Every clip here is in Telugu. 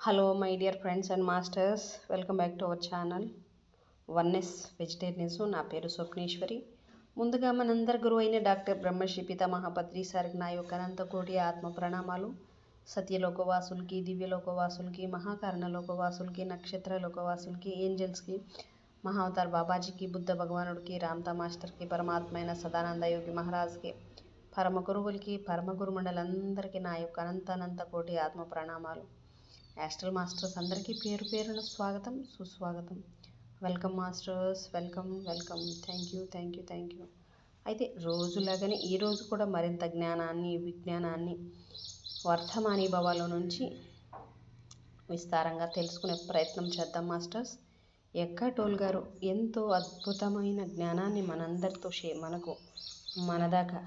Hello my dear friends and masters welcome back to our channel oneness vegetarianism నా పేరు స్వప్నేశ్వరి. ముందుగా మనందరి గురువు అయిన డాక్టర్ బ్రహ్మశ్రీ పితామహ పత్రి సారికి నా యొక్క అనంత కోటి ఆత్మ ప్రణామాలు. సత్యలోకవాసులకి దివ్యలోకవాసులకి మహాకారణ లోకవాసులకి నక్షత్ర ఏంజల్స్కి మహావతార్ బాబాజీకి బుద్ధ భగవానుడికి రామ్తా మాస్టర్కి పరమాత్మ అయిన సదానంద యోగి మహారాజ్కి పరమ గురువులకి పరమ గురు మండలందరికీ నా యొక్క అనంత అనంత కోటి ఆత్మ ప్రణామాలు. యాస్ట్రల్ మాస్టర్స్ అందరికీ పేరు పేరున స్వాగతం సుస్వాగతం. Welcome masters welcome welcome thank you thank you thank you అయితే రోజులాగానే ఈరోజు కూడా మరింత జ్ఞానాన్ని విజ్ఞానాన్ని వర్ధమాని నుంచి విస్తారంగా తెలుసుకునే ప్రయత్నం చేద్దాం మాస్టర్స్ ఎక్కటోల్ గారు ఎంతో అద్భుతమైన జ్ఞానాన్ని మనందరితో షే మనకు మనదాకా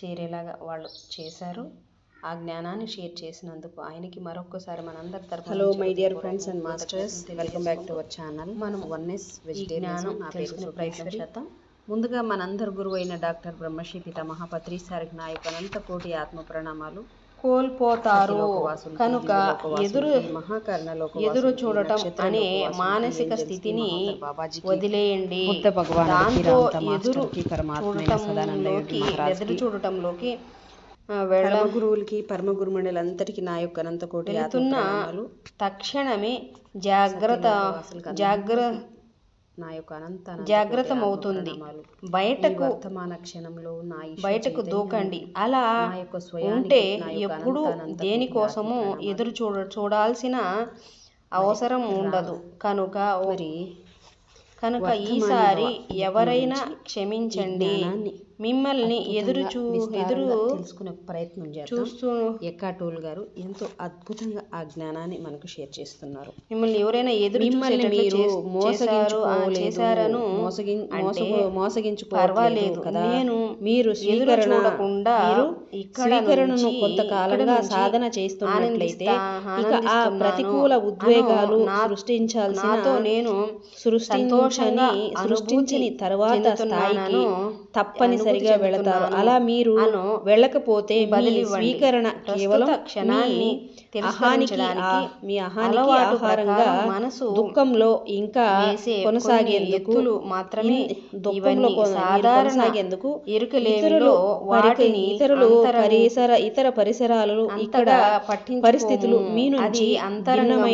చేరేలాగా వాళ్ళు చేశారు. ఆ జ్ఞానాన్ని షేర్ చేసినందుకు ఆయనకి మరొకసారి మనందరి తరఫున hello my dear friends and masters welcome back to our channel మనం వన్నెస్ వెజిటేరియన్ తెలుసుకునే ప్రయత్నం చేద్దాం. ముందుగా మనందరి గురువు అయిన డాక్టర్ బ్రహ్మశ్రీ పితామహ పత్రి సారికి నా యొక్క అనంత కోటి ఆత్మ ప్రణామాలు. కోల్పోతారు. కనుక ఎదురు మహాకర్ణ ఎదురు చూడటం అనే మానసిక స్థితిని వదిలేయండి. దాంతో ఎదురు చూడటంలోకి ఎదురు చూడటంలోకి గురువులకి పరమ గురుమండలందరికీ నా యొక్క అనంత కోటి ఆత్మ వెళ్తున్న ప్రణామాలు తక్షణమే జాగ్రత్త జాగ్ర నా యొక్క అనంత ప్రణామాలు. ఈ బయటకు వర్తమాన క్షణంలో నా బయటకు దూకండి. అలా యొక్క ఉంటే ఎప్పుడు దేనికోసము ఎదురు చూడ చూడాల్సిన అవసరం ఉండదు. కనుక మరి కనుక ఈసారి ఎవరైనా క్షమించండి. మిమ్మల్ని ఎదురు చూ ఎదురు తెలుసుకునే ప్రయత్నం చూస్తూ ఎక్కాటోల్ గారు ఎంతో అద్భుతంగా ఆ జ్ఞానాన్ని మనకు షేర్ చేస్తున్నారు. మిమ్మల్ని ఎవరైనా ఎదురు మిమ్మల్ని మీరు చేశారను మోసగిం- అంటే మోసగో- మోసగించుకోవట్లేదు పర్వాలేదు. కదా. నేను మీరు ఎదురు చూడకుండా స్వీకరణను కొంతకాలంగా సాధన చేస్తున్నట్లయితే ఇక ఆ. ప్రతికూల ఉద్వేగాలు సృష్టించాల్సిన నాతో నేను సృష్టించని సంతోషంగా సృష్టించని తర్వాత స్థాయికి తప్పనిసరిగా వెళతారు అలా మీరు వెళ్ళకపోతే మీ. స్వీకరణ కేవలం క్షణాన్ని మీ అహానికి అహానికి ఆహారంగా మనసు దుఃఖంలో ఇంకా కొనసాగేందుకు మాత్రమే దుఃఖంలో కొనసాగేందుకు ఇరుకులేమిలో ఇతరులు వాటిని ఇతరులు పరిసర ఇతర పరిసరాలు ఇక్కడ. పరిస్థితులు మీ నుంచి అంతరంగంలో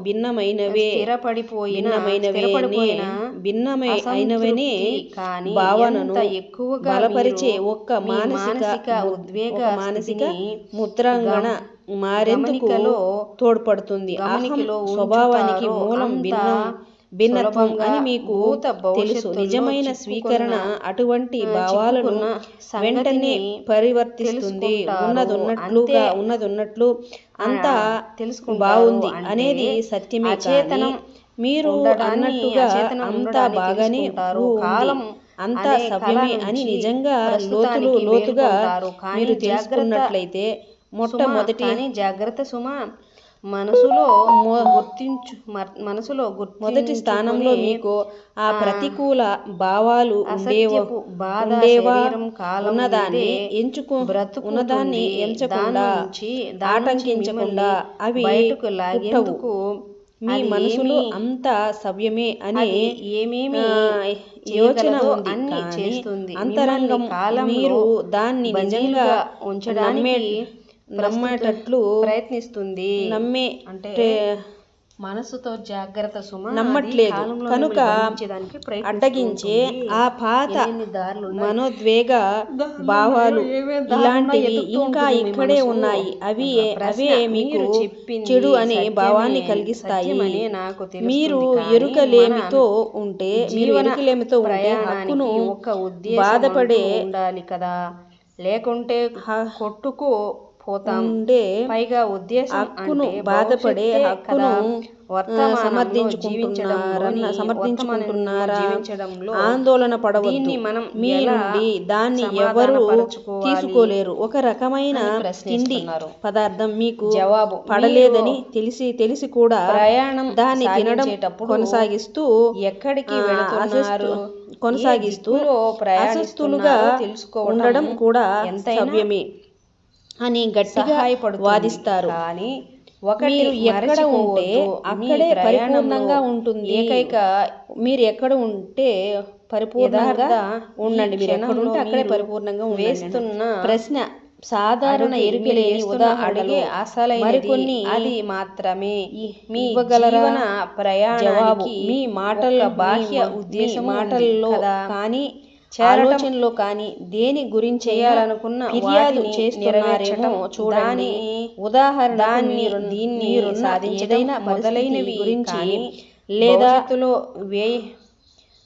భిన్నమైన భిన్నమైనవే స్థిరపడిపోయిన భిన్నమైనవే స్థిరపడిపోయిన భిన్నమై అయినవనే అసంతృప్తి కానీ భావనను ఎక్కువగా బలపరిచే ఒక్క మానసిక ఉద్వేగ మానసిక ముద్రాంగణ మారేందుకు గమనికలో తోడ్పడుతుంది గమనికలో స్వభావానికి మూలం భిన్నం భిన్నత్వం అని మీకు తెలుసు నిజమైన స్వీకరణ అటువంటి భావాలను వెంటనే పరివర్తిస్తుంది తెలుసుకుంటారు. ఉన్నది ఉన్నట్లుగా అంతే. ఉన్నది ఉన్నట్లు అంతా తెలుసుకుంటారు. బాగుంది అనేది సత్యమే కానీ అచేతనం మీరు అన్నట్టుగా అంతా బాగానే. కాలం అంతా సవ్యమే అని నిజంగా లోతులు లోతుగా మీరు తెలుసుకున్నట్లయితే మొట్టమొదటి జాగ్రత్త సుమ మనసులో గుర్తించు మనసులో మొదటి స్థానంలో మీకు ఆ ప్రతికూల భావాలు ఉండేవో ఉన్నదాన్ని ఎంచుకో. ఉన్నదాన్ని ఎంచకుండా ఆటంకించకుండా అవి బయటకు లాగేందుకు. మీ మనసులో అంతా సవ్యమే అని ఏమేమి యోచన అన్ని చేస్తుంది. అంతరంగం మీరు దాన్ని నిజంగా ఉంచడానికి నమ్మే నమ్మేటట్లు ప్రయత్నిస్తుంది నమ్మే అంటే మనసుతో జాగ్రత్త సుమ నమ్మట్లేదు కనుక అడ్డగించే. ఆ పాత. మనోద్వేగ భావాలు ఇలాంటివి ఇంకా ఇక్కడే. ఉన్నాయి అవి అవే మీకు చెడు అనే భావాన్ని కలిగిస్తాయి మీరు ఎరుకలేమితో ఉంటే మీరు ఎరుకలేమితో ఉంటే హక్కును బాధపడే ఉండాలి కదా లేకుంటే కొట్టుకు పోతాం ఉండే పైగా ఉద్దేశం హక్కును బాధపడే హక్కును. వర్తమానంలో సమర్థించుకుంటున్నారా ఆందోళన పడవద్దు మనం మీ నుండి దాన్ని ఎవరు తీసుకోలేరు ఒక రకమైన తిండి. పదార్థం మీకు జవాబు పడలేదని తెలిసి తెలిసి కూడా ప్రయాణం దాన్ని తినడం కొనసాగిస్తూ ఎక్కడికి వెళుతున్నారు కొనసాగిస్తూ అసస్తులుగా తెలుసుకోవడం ఉండడం కూడా ఎంతైనా సవ్యమే అని గట్టిగా వాదిస్తారు కానీ ఒకటి ఎక్కడ ఉంటే అక్కడే పరిపూర్ణంగా ఉంటుంది ఏకైక మీరు ఎక్కడ ఉంటే పరిపూర్ణంగా ఉండండి మీరు ఎక్కడ ఉంటే అక్కడే పరిపూర్ణంగా వేస్తున్న ప్రశ్న సాధారణ అడుగు, ఎరుక మీరు లేని వేస్తున్న ఉదాహరణలు అడుగే అసలైనది. మరికొన్ని అది మాత్రమే మీ ఇవ్వగలరా? జీవన ప్రయాణానికి జవాబు మీ మాటల్లో ఒక బాహ్య ఉద్దేశం మాటల్లో. కానీ ఆలోచనలో కానీ దేని గురించి చేయాలనుకున్న ఫిర్యాదు చేస్తున్నారేమో దాని- ఉదాహరణ దాన్ని ఏదైనా మొదలైనవి గురించి లేదా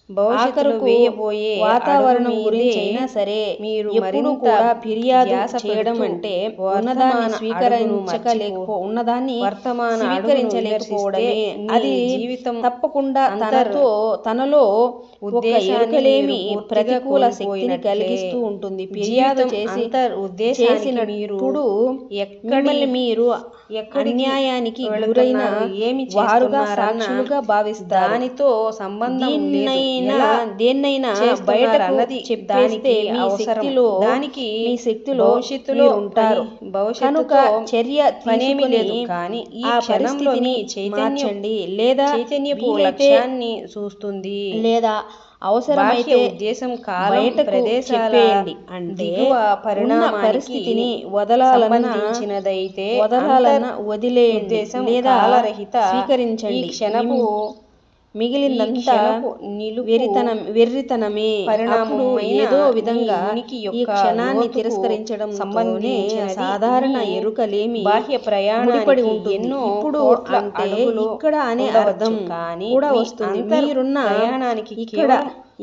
భవిష్యత్తులో వేయబోయే వాతావరణం అయినా సరే మీరు ఎప్పుడూ కూడా ఫిర్యాదు చేయడం అంటే ఉన్నదాన్ని అడుగును స్వీకరించక మర్చిపో- లేకపో ఉన్నదాన్ని వర్తమాన స్వీకరించలేకపోవడమే అది జీవితం తప్పకుండా తనతో తనలో ఉద్దేశాన్ని మీరు పూర్తిగా ప్రతికూల శక్తిని. కలిగిస్తూ ఉంటుంది ఫిర్యాదు చేసి ఉద్దేశానికి చేసినప్పుడు ఎక్కడి- మీరు అన్యాయానికి గురైన ఏమి వారుగా సాక్షులుగా భావిస్తారు దానితో సంబంధం లేదు. దేన్నైనా దేన్నైనా బయటకు అన్నది చెప్పేస్తే దానికి మీ. శక్తిలో దానికి మీ శక్తిలో భవిష్యత్తులో ఉంటారు కనుక చర్య పనేమీ లేదు. కానీ ఈ పరిస్థితిని మీ చైతన్యం మార్చండి. లేదా చైతన్యపు వీలైతే లక్ష్యాన్ని చూస్తుంది. లేదా అవసరమైతే ఉద్దేశం కాలం బయటకు ప్రదేశాల చెప్పేయండి. అంటే పరిణామానికి పరిస్థితిని వదలాలన్న సంబంధించినదైతే వదలాలన్న అంతర్ వదిలేయండి. ఉద్దేశం లేదా స్వీకరించండి. ఈ నిలుపు వెరితనం వెర్రితనమే. అప్పుడు పరిణామమైన ఏదో విధంగా ఈ క్షణాన్ని తిరస్కరించడం సంబంధించినది సాధారణ ఎరుకలేమి బాహ్య ప్రయాణానికి ముడిపడి ఉంటుంది. ఎన్నో ఇప్పుడు అంటే ఇక్కడ అనే అర్థం కానీ కూడా వస్తుంది. మీరున్న ప్రయాణానికి ఇక్కడ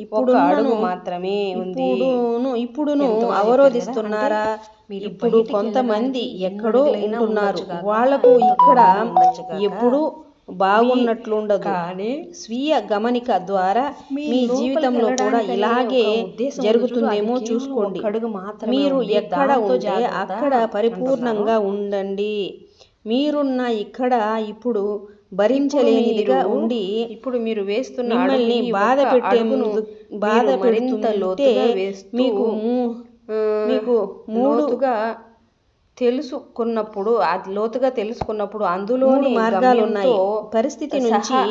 ఇప్పుడు అడుగు మాత్రమే ఉంది. ఇప్పుడును అవరోధిస్తున్నారా? ఇప్పుడు కొంతమంది ఎక్కడో ఉంటున్నారు. కాక, వాళ్ళకు ఇక్కడ దూరం ఎప్పుడు బాగున్నట్లుండదు. కానీ స్వీయ గమనిక ద్వారా మీ జీవితంలో కూడా ఇలాగే జరుగుతుందేమో చూసుకోండి. మీరు. ఎక్కడ ఉంటే అక్కడ పరిపూర్ణంగా ఉండండి. మీరున్న ఇక్కడ ఇప్పుడు భరించలేనిదిగా ఉండి ఇప్పుడు మీరు వేస్తున్న మిమ్మల్ని బాధ పెట్టే బాధ పెడుతుంటే మీకు మీకు మూడు లోతుగా తెలుసుకున్నప్పుడు అది లోతుగా తెలుసుకున్నప్పుడు అందులో మూడు మార్గాలు ఉన్నాయి పరిస్థితి నుంచి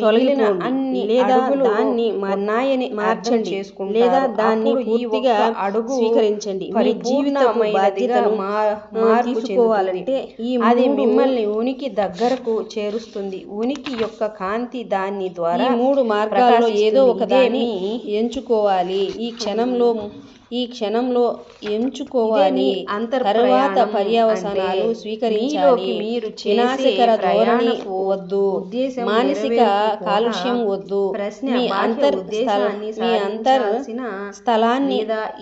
తొలగిన అన్ని లేదా దాన్ని ఉన్నాయని మార్చండి. లేదా దాన్ని పూర్తిగా అడుగు స్వీకరించండి. మీ జీవిత పరిపూర్ణమైనదిగా బాధ్యతను మా- ఆ, మార్పు తీసుకోవాలంటే చెందుతుంది. ఈ అది మిమ్మల్ని ఉనికి దగ్గరకు చేరుస్తుంది. ఉనికి యొక్క కాంతి దాని ద్వారా మూడు మార్గాల్లో ఏదో ఒక. దాన్ని ఎంచుకోవాలి. ఈ క్షణంలో ఈ క్షణంలో ఎంచుకోవాలి. తర్వాత పర్యవసానాలు స్వీకరించాలి. మీరు చేసే వినాశకర ధోరణి వద్దు. మానసిక కాలుష్యం వద్దు ప్రశ్న మీ అంతర్ మీ స్థలాన్ని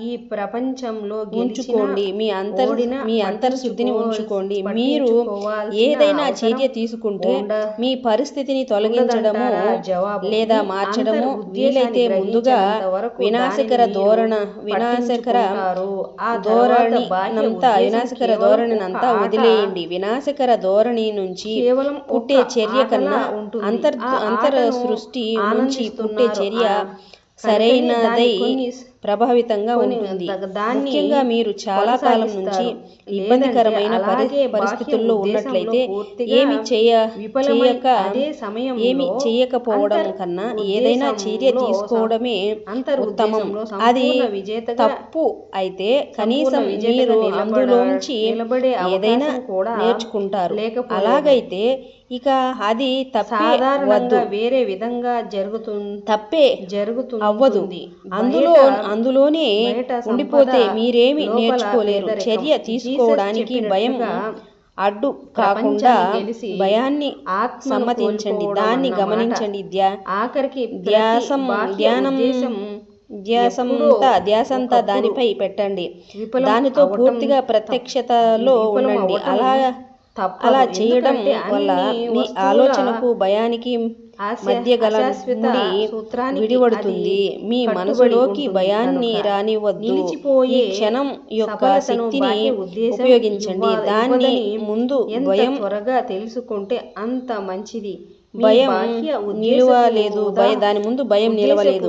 ఈ ప్రపంచంలో ఉంచుకోండి మీ అంతర్ మీ అంతర్ శుద్ధిని ఉంచుకోండి మీరు ఏదైనా చర్య తీసుకుంటే మీ పరిస్థితిని తొలగించడము. లేదా మార్చడము వీలైతే ముందుగా వినాశకర ధోరణ వినాశకర ధోరణి ఉద్దేశం వినాశకర ధోరణినంతా. వదిలేయండి వినాశకర ధోరణి నుంచి కేవలం పుట్టే చర్య కన్నా. అంతర్ అంతర సృష్టి నుంచి పుట్టే. చర్య సరైనదై ప్రభావితంగా ఉంటుంది. ముఖ్యంగా మీరు చాలా కాలం నుంచి. ఇబ్బందికరమైన పరిస్థితుల్లో ఉన్నట్లయితే ఏమి చేయ చేయక ఏమి చేయకపోవడం కన్నా ఏదైనా చర్య తీసుకోవడమే ఉత్తమం. అది తప్పు అయితే కనీసం మీరు అందులోంచి ఏదైనా నేర్చుకుంటారు. అలాగైతే ఇక అది సాధారణంగా వేరే విధంగా జరుగుతుంది తప్పే జరుగుతుంది అవ్వదు. అందులో అందులోనే ఉండిపోతే మీరేమి నేర్చుకోలేరు. చర్య తీసుకోవడానికి భయం అడ్డు కాకుండా భయాన్ని సమ్మతించండి దాన్ని. గమనించండి ఆఖరికి ధ్యాసం ధ్యానం ధ్యాసంతా ధ్యాసంతా దానిపై పెట్టండి దానితో పూర్తిగా ప్రత్యక్షతలో ఉండండి అలా. అలా చేయడం వల్ల మీ ఆలోచనకు భయానికి మధ్య గల సూత్రానికి విడివడుతుంది మీ మనసులోకి భయాన్ని రానివద్దు. నిలిచిపోయే ఈ క్షణం యొక్క శక్తిని ఉపయోగించండి. దాన్ని ముందు భయం త్వరగా తెలుసుకుంటే అంత మంచిది. భయం నిలవలేదు. భయ దాని ముందు భయం నిలవలేదు.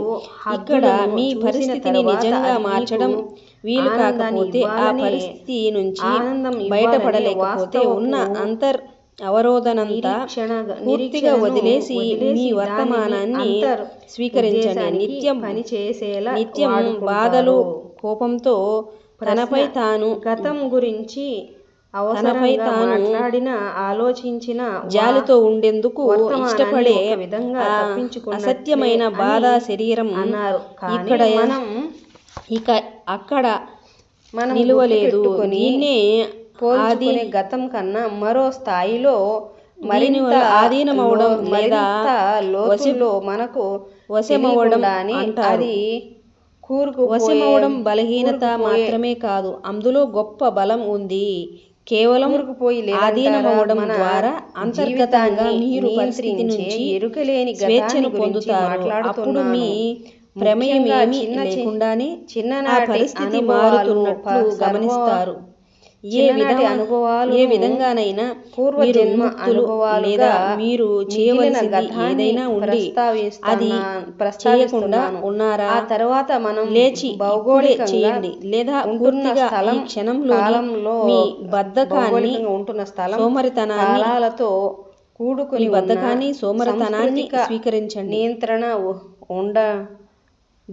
ఇక్కడ మీ పరిస్థితిని నిజంగా మార్చడం వీలు కాకపోతే ఆ పరిస్థితి నుంచి బయటపడలేకపోతే ఉన్న అంతర్ అవరోధనంతా పూర్తిగా వదిలేసి మీ వర్తమానాన్ని స్వీకరించండి. నిత్యం పని చేసేలా నిత్యం. బాధలు కోపంతో తనపై తాను గతం గురించి తనపై తాను మాట్లాడిన ఆలోచించిన జాలితో ఉండేందుకు ఇష్టపడే విధంగా అసత్యమైన బాధ శరీరం అన్నారు. ఇక్కడ మనం ఇక అక్కడ మనం నిలువలేదు. దీన్నే పోల్చుకునే గతం కన్నా మరో స్థాయిలో మరింత ఆధీనమవడం లేదా మరింత లోతుల్లో మనకు వశమవడం అంటారు. అది కూరుకుపోయే వశమవడం బలహీనత మాత్రమే కాదు అందులో గొప్ప బలం ఉంది కేవలం? ఆధీనమవడం ద్వారా అంతర్గతంగా మీరు పరిస్థితి నుంచి ఎరుకలేని స్వేచ్ఛను పొందుతారు అప్పుడు. మీ ప్రమేయం ఏమీ చిన్న లేకుండానే ఆ చిన్ననాటి పరిస్థితి మారుతున్నట్లు గమనిస్తారు ఏ విధంగా అనుభవాలను ఏ విధంగానైనా మీరు పూర్వజన్మ విముక్తులు అనుభవాలుగా లేదా మీరు గతాన్ని ఏదైనా ఉండి అది. చేయకుండా ఉన్నారా? ఆ తర్వాత మనం లేచి భౌగోళికంగా చేయండి. లేదా ఉంటున్న స్థలం క్షణంలో కాలంలో మీ బద్ధకాన్ని ఉంటున్న స్థలం సోమరితనాన్ని కాలాలతో కూడుకుని బద్ధకాన్ని సోమరతనాన్ని స్వీకరించండి. నియంత్రణ ఉండ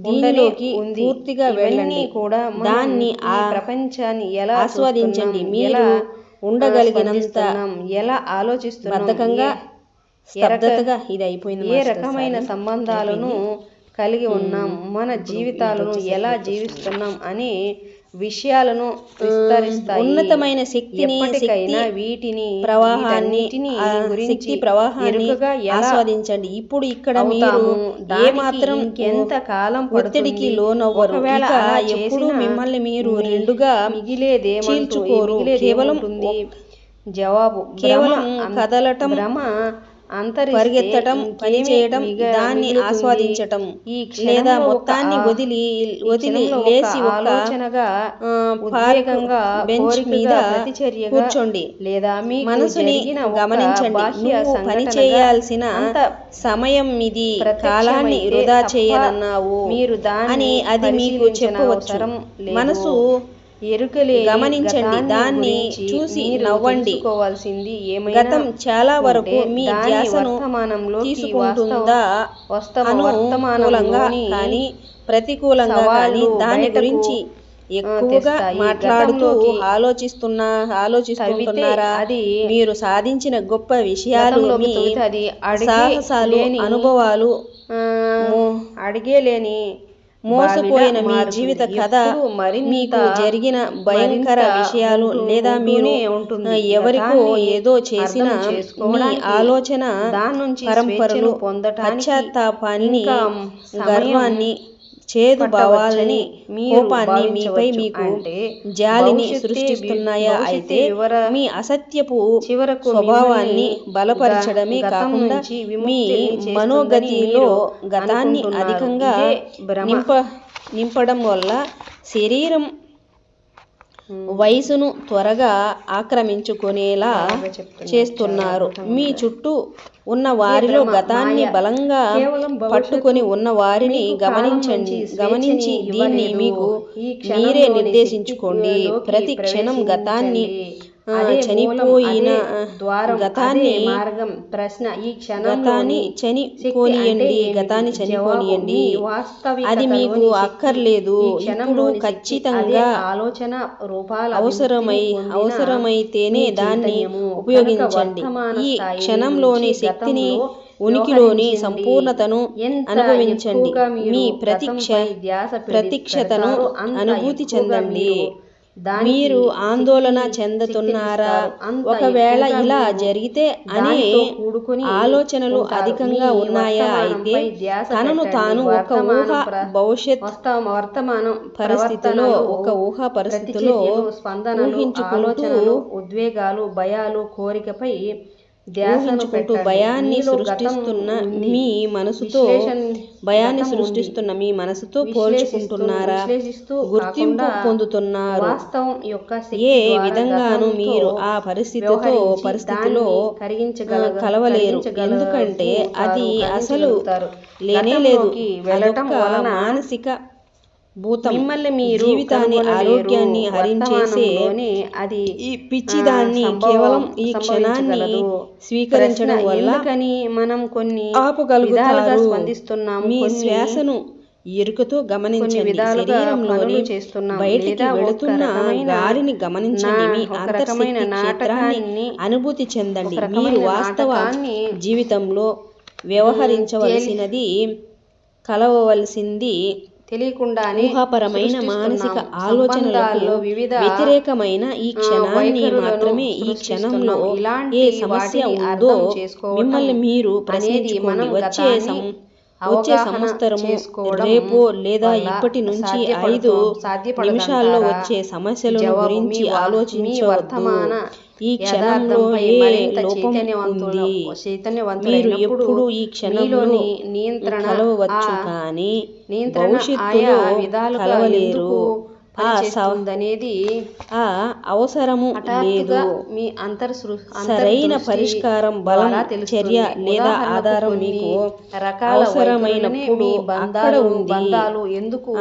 దీనిలోకి. పూర్తిగా వెళ్ళండి. కూడా దాన్ని ఆ- ప్రపంచాన్ని ఎలా ఆస్వాదించండి. మీరు ఉండగలిగినంత ఎలా ఆలోచిస్తున్నాం? బద్ధకంగా స్తబ్దతగా ఇది అయిపోయింది ఏ రకమైన. సంబంధాలను కలిగి ఉన్నాం? మన జీవితాలను ఎలా జీవిస్తున్నాం? అనే విషయాలను విస్తరిస్తాయి ఉన్నతమైన శక్తిని ఎప్పటికైనా వీటిని ప్రవాహాన్ని గురించి శక్తి ప్రవాహాన్ని ఆస్వాదించండి ఇప్పుడు ఇక్కడ మీరు ఏ మాత్రం ఇంకెంత కాలం ఒత్తిడికి? లోనవ్వరు ఎప్పుడు మిమ్మల్ని మీరు రెండుగా మిగిలేదేమంటూ చీల్చుకోరు. మిగిలేదేముంటుంది? జవాబు కేవలం కదలటం, భ్రమ పరిగెత్తటం ఇంకేమి పని చేయటం మిగ- దాన్ని? ఆస్వాదించటం లేదా మొత్తాన్ని వదిలి వదిలి లేచి ఒక ఆలోచనగా బెంచ్ మీద కూర్చోండి లేదా మీకు మనసుని గమనించండి పని చేయాల్సిన సమయం ఇది కాలాన్ని వృధా తప్ప చేయనన్నావు మీరు దాన్ని అని అది మీకు చెప్పవచ్చు. మనసు ఎరుకలేని గమనించండి, దాన్ని చూసి నవ్వండి. గతం చాలా వరకు మీ ధ్యాసను తీసుకుంటుందా వర్తమానంలోని కానీ ప్రతికూలంగా కానీ దాని గురించి ఎక్కువగా. మాట్లాడుతూ ఆలోచిస్తున్నా ఆలోచిస్తుంటున్నారా తవ్వితే అది మీరు సాధించిన గొప్ప విషయాలు మీ తవ్వితే అది అడిగే సాహసాలు లేని, అనుభవాలు అడిగే లేని మోసపోయిన మీ. జీవిత కథ మీకు జరిగిన భయంకర విషయాలు లేదా మీరు ఎవరికో ఏదో చేసిన మీ ఆలోచన దాని నుంచి పరంపరలు పశ్చాత్తాపాన్ని గర్వాన్ని చేదు భావాలని కోపాన్ని మీపై. మీకు జాలిని సృష్టిస్తున్నాయా అయితే మీ అసత్యపు చివరకు స్వభావాన్ని బలపరచడమే కాకుండా మీ మనోగతిలో గతాన్ని. అధికంగా. నింప నింపడం వల్ల శరీరం వయసును త్వరగా ఆక్రమించుకునేలా. చేస్తున్నారు మీ చుట్టూ ఉన్న వారిలో గతాన్ని. బలంగా పట్టుకొని ఉన్న వారిని గమనించండి గమనించి దీన్ని. మీకు మీరే నిర్దేశించుకోండి ప్రతి క్షణం గతాన్ని చనిపోయిన గతాన్ని మార్గం ప్రశ్న ఈ గతాన్ని చనిపోనియండి గతాన్ని చనిపోనియండి. అది మీకు అక్కర్లేదు. ఇప్పుడు ఖచ్చితంగా ఆలోచన రూపాల అవసరమై అవసరమైతేనే దాన్ని. ఉపయోగించండి. ఈ క్షణంలోని శక్తిని ఉనికిలోని. సంపూర్ణతను అనుభవించండి. మీ ప్రతిక్ష ప్రతీక్షతను అనుభూతి చెందండి. మీరు ఆందోళన చెందుతున్నారా ఒకవేళ ఇలా జరిగితే అనే కూడుకుని ఆలోచనలు. అధికంగా ఉన్నాయా అయితే తనను. తాను ఒక ఊహ భవిష్యత్ వర్తమానం పరిస్థితిలో ఒక ఊహ పరిస్థితిలో స్పందనలు ఊహించుకుంటూ ఆలోచనలు ఉద్వేగాలు భయాలు కోరికపై ఊహించుకుంటూ. భయాన్ని సృష్టిస్తున్న. మీ మనసుతో భయాన్ని. సృష్టిస్తున్న మీ మనసుతో పోల్చుకుంటున్నారా గుర్తింపు పొందుతున్నారు ఏ విధంగానూ మీరు ఆ పరిస్థితితో పరిస్థితిలో కలవలేరు ఎందుకంటే అది అసలు. లేనే లేదు అదొక మానసిక భూతం మిమ్మల్ని మీరు జీవితాన్ని. ఆరోగ్యాన్ని హరించేసే అది ఈ పిచ్చిదాన్ని కేవలం ఈ క్షణాన్ని. స్వీకరించడం వల్ల ఎందుకని మనం కొన్ని ఆపగలుగుతారు? విధాలుగా స్పందిస్తున్నాం మీ శ్వాసను ఎరుకతో గమనించండి. శరీరంలోని బయటికి వెళుతున్న గాలిని గమనించండి. మీ క్షేత్రాన్ని నాటకాన్ని అనుభూతి చెందండి. మీరు వాస్తవ జీవితంలో వ్యవహరించవలసినది కలవవలసింది తెలియకుండానే ఊహాపరమైన. మానసిక ఆలోచనలకు వివిధ వ్యతిరేకమైన ఈ క్షణాన్ని మాత్రమే ఈ. క్షణంలో ఇలాంటి ఏ సమస్య ఉందో మిమ్మల్ని మీరు ప్రశ్నించుకోండి మనం వచ్చే వచ్చే సంవత్సరము చేసుకోవడం రేపో లేదా ఇప్పటి నుంచి ఐదు? నిమిషాల్లో వచ్చే సమస్యల గురించి ఆలోచించవద్దు వర్తమాన ఈ ఏ మరింత చైతన్యవంతుల- మీరు ఎప్పుడు ఈ క్షణంలో మీలోని నియంత్రణ కలవవచ్చు ఆ కానీ నియంత్రణ ఆయా విధాలుగా కలవలేరు. ఆ అవసరము లేదు మీ అంతర్ సరైన పరిష్కారం బలం. చర్య లేదా ఆధారం మీకు రకాల అవసరమైనప్పుడు అక్కడ బంధాలు ఉంది ఎందుకు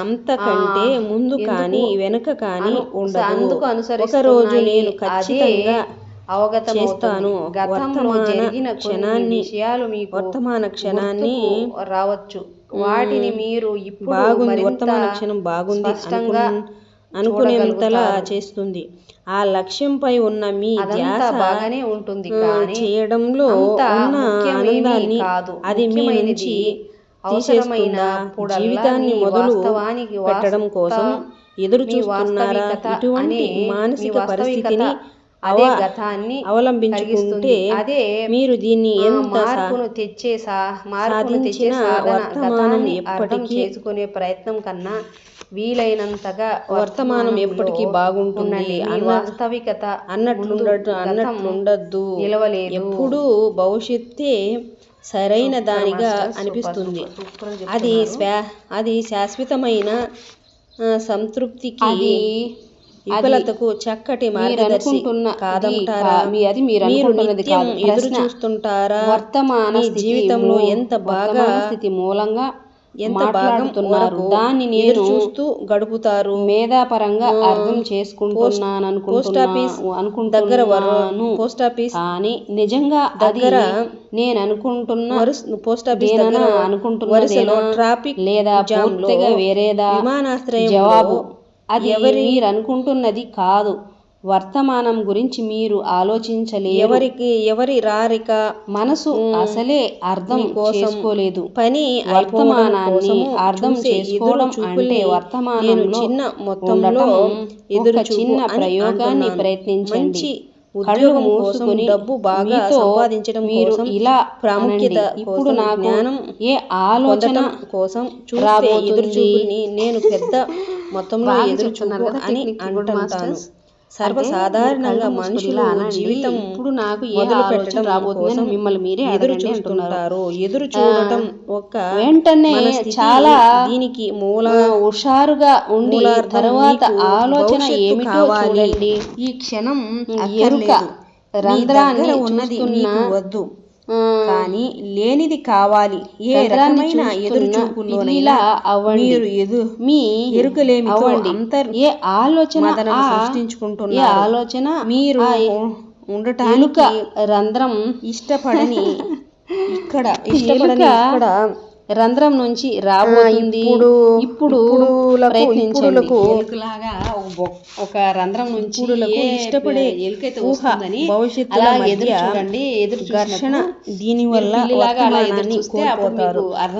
అంతకంటే ముందు కానీ వెనుక కానీ ఉండదు అందుకు ఒకరోజు అనుసరిస్తున్నాయి. నేను అదే ఖచ్చితంగా. చేస్తాను. గతంలో జరిగిన క్షణాన్ని విషయాలు మీకు వర్తమాన క్షణాన్ని రావచ్చు. వాటిని మీరు ఇప్పుడు బాగుంది. వర్తమాన క్షణం బాగుంది స్పష్టంగా అనుకున్- అనుకునేంతలా. చేస్తుంది. ఆ లక్ష్యంపై ఉన్న మీ ధ్యాస బాగానే ఉంటుంది చేయడంలో ఉన్న ఆనందాన్ని కాదు. అది మీ నుంచి తీసేస్తుందా జీవితాన్ని మొదలు పెట్టడం కోసం ఎదురు చూస్తున్నారా ఇటువంటి మానసిక పరిస్థితిని అదే గతాన్ని అవలంబించుకుంటే. అదే మీరు దీన్ని మార్పును తెచ్చే సా మార్పును తెచ్చే సాధన గతాన్ని అర్థం ఎప్పటికీ చేసుకునే ప్రయత్నం కన్నా వీలైనంతగా వర్తమానం ఎప్పటికీ బాగుంటుంది వాస్తవికత గతం అన్నట్లుండద్దు నిలవలేదు. ఎప్పుడూ భవిష్యత్తే సరైన దానిగా అనిపిస్తుంది అది అది శాశ్వతమైన సంతృప్తికి విఫలతకు చక్కటి మార్గదర్శి అనుకుంటున్న కాదంటారా? అది మీరు నిత్యం. ఎదురు చూస్తుంటారా వర్తమాన జీవితంలో ఎంత బాగా స్థితి మూలంగా ఎంత మాట్లాడుతున్నారు? దాన్ని నేను చూస్తూ గడుపుతారు. మేధాపరంగా అర్థం చేసుకుంటున్నాను పోస్ట్ ఆఫీస్ అనుకుంటున్నా దగ్గర పోస్ట్ ఆఫీస్ కానీ నిజంగా దగ్గర నేను అనుకుంటున్న పోస్ట్ ఆఫీస్? వరుసలో ట్రాఫిక్ లేదా పూర్తిగా వేరేదా? విమానాశ్రయంలో జవాబు అది ఎవరి మీరు అనుకుంటున్నది కాదు. వర్తమానం గురించి మీరు ఆలోచించలేరు ఎవరికి ఎవరి రారిక మనసు అసలే అర్థం చేసుకోలేదు. పని వర్తమానాన్ని అర్థం చేసుకోవడం అంటే నేను వర్తమానంలో చిన్న మొత్తంలో ఎదురు చిన్న ప్రయోగాన్ని. ప్రయత్నించండి. ఉద్యోగం కోసం మూసుకొని డబ్బు బాగా సంపాదించడం మీరు ఇలా ప్రాముఖ్యత. ఇప్పుడు నాకు జ్ఞానం ఏ ఆలోచన కోసం చూస్తే. ఎదురు నేను పెద్ద మొత్తంలో ఎదురు చూపు అని అంటుంటాను. సర్వసాధారణంగా మనుషులు. జీవితం ఇప్పుడు నాకు ఏ మొదలు ఆలోచన పెట్టడం రాబోతుందని మిమ్మల్ని మీరే ఎదురు చూస్తుంటారు ఎదురు చూడటం ఒక వెంటనే చాలా దీనికి మూల హుషారుగా ఉండి తర్వాత ఆలోచన ఏమిటో కావాలి. ఈ క్షణం. ఎరుక రంధ్రాన్ని ఉన్నది వద్దు కానీ లేనిది కావాలి ఏ రకమైన చూస్తున్న ఎదురు చూపుల్లోనైనా పిల్లిలా అవ్వండి. మీరు ఎదు మీ ఎరుకలేమితో. అంతర్ ఏ ఆలోచన. ఏ ఆలోచన మీరు ఉండటానికి రంధ్రం ఇష్టపడని ఇక్కడ ఇష్టపడని ఇక్కడ రంధ్రం నుంచి రాబోతుంది. ఇప్పుడు ప్రయత్నించండి. ఎలుకలాగా ఒక రంధ్రం నుంచి ఇష్టపడే ఎలుకైతే వస్తుందని భవిష్యత్తుల ఎదురు చూడండి ఎదురు ఘర్షణ దీని వల్ల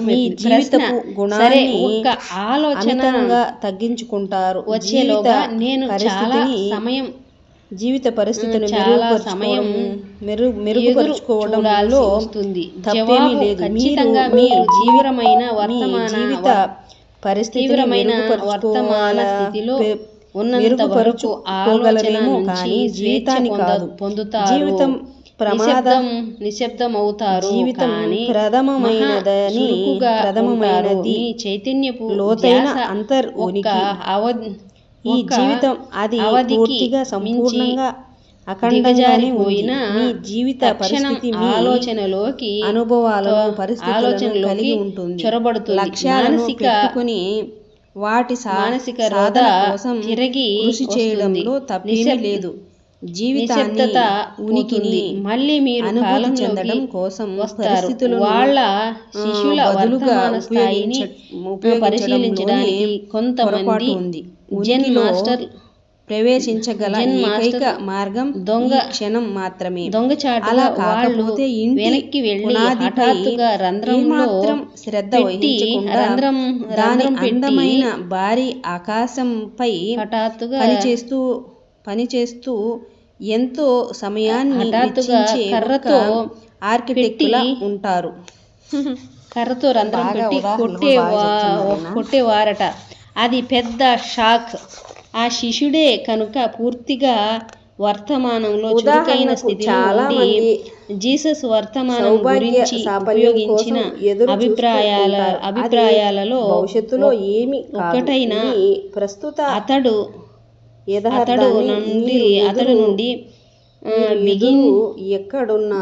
మీ. జీవితపు గుణాన్ని ఒక్క ఆలోచన అమితంగా తగ్గించుకుంటారు. వచ్చేలోగా జీవిత నేను చాలా సమయం జీవిత పరిస్థితిని చాలా సమయం మెరు ఎదురు మెరుగుపరుచుకోవడంలో తప్పేమీ లేదు. ఖచ్చితంగా మీ వర్తమాన జీవిత మెరుగుపరుచుకోవాల- వర్తమాన స్థితిలో ఉన్నంత వరకు ఆలోచన కానీ జీవితాన్ని కాదు పొంద- పొందుతారు. జీవితం ప్రమాద నిశ్శబ్దం అవుతారు. జీవితం ప్రథమమైనదని ప్రథమమైనది చైతన్యపు లోతైన అంతర్ అవధి ఈ జీవితం అది పూర్తిగా సంపూర్ణంగా అఖండంగానే దిగజారిపోయిన మీ జీవిత పరిస్థితి మీ ఆలోచనలోకి అనుభవాలను పరిస్థితులను ఆలోచనలోకి కలిగి ఉంటుంది చొరబడుతుంది. లక్ష్యాలను పెట్టుకుని వాటి మానసిక సాధన రోధ కోసం తిరిగి కృషి చేయడంలో. తప్పేమీ లేదు జీవితాన్ని ఉనికిని. మళ్ళీ మీరు అనుభూతి చెందడం కోసం వస్తారు పరిస్థితులను వాళ్ళ బదులుగా వర్తమాన స్థాయిని పరిశీలించడానికి కొంతమంది ఉంది జెన్ మాస్టర్ ప్రవేశించగల ఏకైక మార్గం దొంగ క్షణం మాత్రమే. దొంగచాటుగా అలా వాళ్ళు కాకపోతే వెనక్కి వెళ్ళి హఠాత్తుగా రంధ్రంలో శ్రద్ధ రంధ్రం రంధ్రం అందమైన భారీ ఆకాశంపై హఠాత్తుగా పనిచేస్తూ పనిచేస్తూ ఎంతో సమయాన్ని హఠాత్తుగా కర్రతో ఆర్కిటెక్టులా ఉంటారు. కర్రతో రంధ్రం పెట్టి కొట్టే. కొట్టేవారట. అది పెద్ద షాక్. ఆ శిష్యుడే కనుక పూర్తిగా వర్తమానంలో చురుకైన స్థితిలో ఉండి మంది జీసస్ వర్తమానం గురించి ఉపయోగించిన అభిప్రాయాల అభిప్రాయాలలో భవిష్యత్తులో ఏమి ఒక్కటైన ప్రస్తుత అతడు అతడు నుండి అతడు నుండి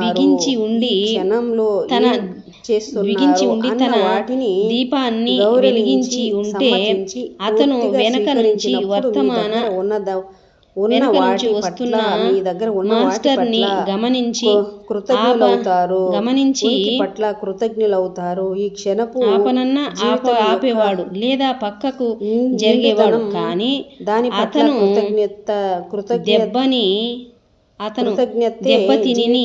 బిగించి ఉండి తన బిగించి ఉండి తన వాటిని దీపాన్ని వెలిగించి ఉంటే అతను వెనక నుంచి వర్తమాన ఉన్న వాటి వస్తున్న మీ దగ్గర ఉన్న మాస్టర్ని గమనించి కృతజ్ఞులవుతారు. గమనించి పట్ల కృతజ్ఞులవుతారు. ఈ క్షణపు ఆపనన్న ఆప ఆపేవాడు లేదా పక్కకు జరిగేవాడు. కానీ దాని అతను కృతజ్ఞత కృతజ్ఞత దెబ్బని అతను కృతజ్ఞతే దెబ్బతిని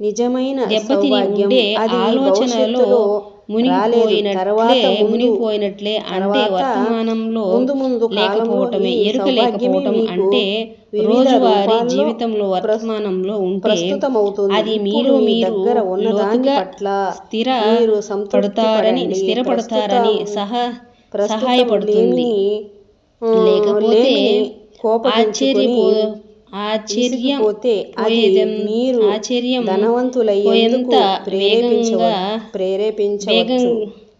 నిజమైన దెబ్బతిని ఆలోచనలో మునిగిపోయినట్లే తర్వాత మునిగిపోయినట్లే అంటే వర్తమానంలో ముందు ముందు కాలంలో లేకపోవటమే ఎరుక లేకపోవటం అంటే రోజువారీ జీవితంలో వర్తమానంలో ఉంటే అది మీరు దాని లోతుగా స్థిర మీరు పడతారని. స్థిరపడతారని సహ సహాయపడుతుంది. లేకపోతే ఆశ్చర్యపో ఆశ్చర్యం పోయేదం? మీరు ఆశ్చర్యం ప్రేరేపించవ వేగంగా ప్రేరేపించవచ్చు.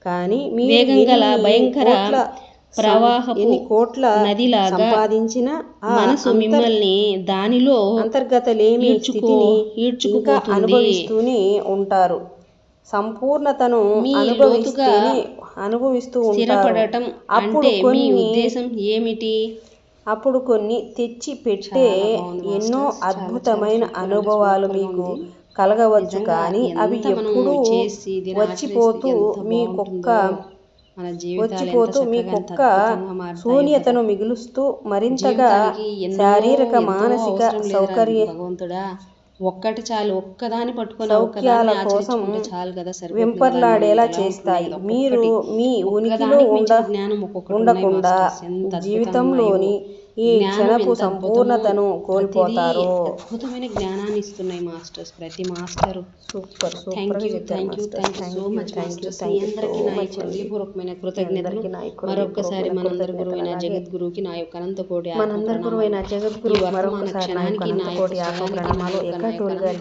కానీ మీరు వేగం గల ఎన్ని భయంకర ప్రవాహపు ఎన్ని కోట్ల నదిలాగా సంపాదించిన మనసు మిమ్మల్ని దానిలో అంతర్గత లేమి ఈడ్చుకో-. అనుభవిస్తూనే ఉంటారు. సంపూర్ణతను మీ అనుభవిస్తూనే అనుభవిస్తూ ఉంటారు. స్థిరపడటం అప్పుడు అంటే మీ కొన్ని ఉద్దేశం ఏమిటి? అప్పుడు కొన్ని తెచ్చి పెట్టే ఎన్నో అద్భుతమైన అనుభవాలు మీకు కలగవచ్చు కానీ అవి ఎప్పుడూ వచ్చిపోతూ మీకొక్క వచ్చిపోతూ మీకొక్క శూన్యతను మిగులుస్తూ మరింతగా శారీరక మానసిక సౌకర్య భగవంతుడా. ఒక్కటి చాలు ఒక్కదాని పట్టుకొని సౌఖ్యాల ఒక్కదాన్ని కోసం ఆచరించుకుంటే చాలు కదా కదా, వెంపర్లాడేలా చేస్తాయి. మీరు. మీ ఉనికిలో జ్ఞానం ఉండకుండా జీవితంలోని ఈ క్షణపు సంపూర్ణతను కోల్పోతారు. అద్భుతమైన జ్ఞానాన్ని ఇస్తున్నాయి మాస్టర్స్ ప్రతి master. Super thank super you thank you thank you so much masters మీ అందరికీ నా యొక్క హృదయపూర్వకమైన కృతజ్ఞతలు. మరొక్కసారి మనందరి గురువైన జగద్గురువుకి నా యొక్క అనంత కోటి మనందరి గురువైన జగద్గురు మరొకసారి నా యొక్క గారి